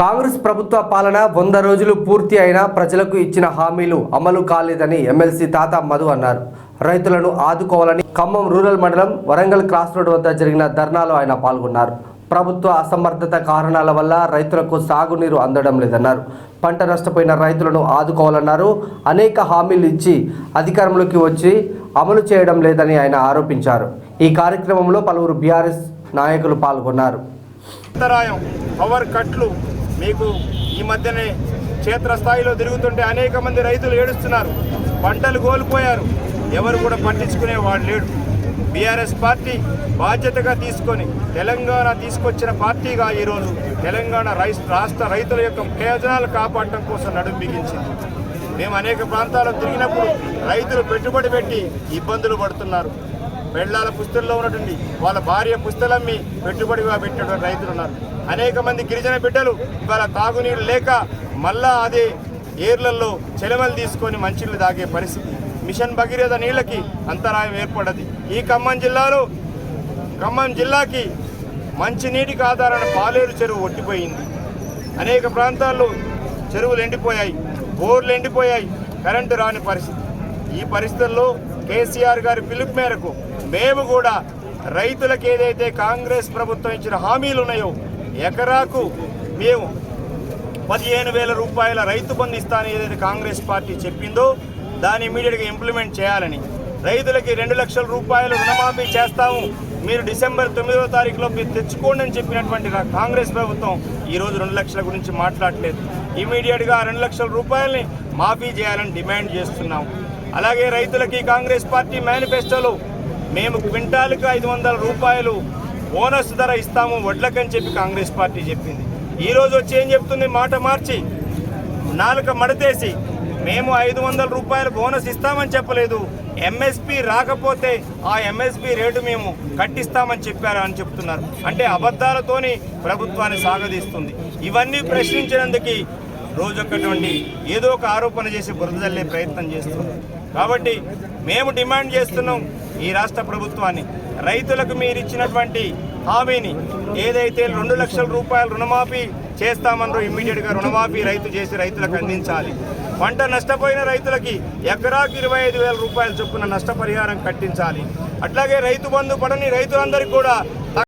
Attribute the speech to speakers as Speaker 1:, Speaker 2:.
Speaker 1: కాంగ్రెస్ ప్రభుత్వ పాలన వంద రోజులు పూర్తి అయినా ప్రజలకు ఇచ్చిన హామీలు అమలు కాలేదని ఎమ్మెల్సీ తాత మధు అన్నారు. రైతులను ఆదుకోవాలని ఖమ్మం రూరల్ మండలం వరంగల్ క్రాస్ రోడ్ వద్ద జరిగిన ధర్నాలో ఆయన పాల్గొన్నారు. ప్రభుత్వ అసమర్థత కారణాల వల్ల రైతులకు సాగునీరు అందడం లేదన్నారు. పంట నష్టపోయిన రైతులను ఆదుకోవాలన్నారు. అనేక హామీలు ఇచ్చి అధికారంలోకి వచ్చి అమలు చేయడం లేదని ఆయన ఆరోపించారు. ఈ కార్యక్రమంలో పలువురు బీఆర్ఎస్ నాయకులు పాల్గొన్నారు.
Speaker 2: అంతరాయం పవర్ కట్లు మీకు ఈ మధ్యనే క్షేత్రస్థాయిలో తిరుగుతుంటే అనేక మంది రైతులు ఏడుస్తున్నారు. పంటలు కోల్పోయారు. ఎవరు కూడా పట్టించుకునే వాడు లేడు. బీఆర్ఎస్ పార్టీ బాధ్యతగా తీసుకొని తెలంగాణ తీసుకొచ్చిన పార్టీగా ఈరోజు తెలంగాణ రై- రాష్ట్ర రైతుల యొక్క ప్రయోజనాలు కాపాడటం కోసం నడుం బిగించింది. మేము అనేక ప్రాంతాల్లో తిరిగినప్పుడు రైతులు పెట్టుబడి పెట్టి ఇబ్బందులు పడుతున్నారు. పెళ్ళాల పుస్తల్లో ఉన్నటువంటి వాళ్ళ భార్య పుస్తలమ్మి పెట్టుబడిగా పెట్టినటువంటి రైతులు ఉన్నారు. అనేక మంది గిరిజన బిడ్డలు ఇవాళ తాగునీరు లేక మళ్ళా అదే ఏర్లలో చెలమలు తీసుకొని మంచినీళ్ళు తాగే పరిస్థితి. మిషన్ భగీరథ నీళ్ళకి అంతరాయం ఏర్పడది. ఈ ఖమ్మం జిల్లాలో ఖమ్మం జిల్లాకి మంచినీటికి ఆధారణ పాలేరు చెరువు ఒట్టిపోయింది. అనేక ప్రాంతాల్లో చెరువులు ఎండిపోయాయి బోర్లు ఎండిపోయాయి కరెంటు రాని పరిస్థితి. ఈ పరిస్థితుల్లో కేసీఆర్ గారి పిలుపు మేరకు మేము కూడా రైతులకు ఏదైతే కాంగ్రెస్ ప్రభుత్వం ఇచ్చిన హామీలు ఉన్నాయో ఎకరాకు మేము పదిహేను వేల రూపాయల రైతు బంధు ఇస్తానని ఏదైతే కాంగ్రెస్ పార్టీ చెప్పిందో దాన్ని ఇమీడియట్గా ఇంప్లిమెంట్ చేయాలని. రైతులకి రెండు లక్షల రూపాయలు రుణమాఫీ చేస్తాము. మీరు డిసెంబర్ తొమ్మిదవ తారీఖులో మీరు తెచ్చుకోండి అని చెప్పినటువంటి కాంగ్రెస్ ప్రభుత్వం ఈరోజు రెండు లక్షల గురించి మాట్లాడలేదు. ఇమీడియట్గా రెండు లక్షల రూపాయలని మాఫీ చేయాలని డిమాండ్ చేస్తున్నాం అలాగే రైతులకి కాంగ్రెస్ పార్టీ మేనిఫెస్టోలో మేము క్వింటాల్కి ఐదు వందల రూపాయలు బోనస్ ధర ఇస్తాము వడ్లకని చెప్పి కాంగ్రెస్ పార్టీ చెప్పింది. ఈరోజు వచ్చి ఏం చెప్తుంది? మాట మార్చి నాలుక మడతేసి మేము ఐదు వందల రూపాయలు బోనస్ ఇస్తామని చెప్పలేదు. ఎంఎస్పి రాకపోతే ఆ ఎంఎస్పి రేటు మేము కట్టిస్తామని చెప్పారు అని చెప్తున్నారు. అంటే అబద్ధాలతోని ప్రభుత్వాన్ని సాగదీస్తుంది. ఇవన్నీ ప్రశ్నించినందుకు రోజొక్కటువంటి ఏదో ఒక ఆరోపణ చేసి బురదల్లే ప్రయత్నం చేస్తుంది కాబట్టి మేము డిమాండ్ చేస్తున్నాం ఈ రాష్ట్ర ప్రభుత్వాన్ని. రైతులకు మీరు ఇచ్చినటువంటి హామీని ఏదైతే రెండు లక్షల రూపాయలు రుణమాఫీ చేస్తామన్నారో ఇమ్మీడియట్గా రుణమాఫీ రైతు చేసి రైతులకు అందించాలి. పంట నష్టపోయిన రైతులకి ఎకరాకి ఇరవై ఐదు వేల రూపాయల చొప్పున నష్టపరిహారం కట్టించాలి. అట్లాగే రైతు బంధు పడని రైతులందరికీ కూడా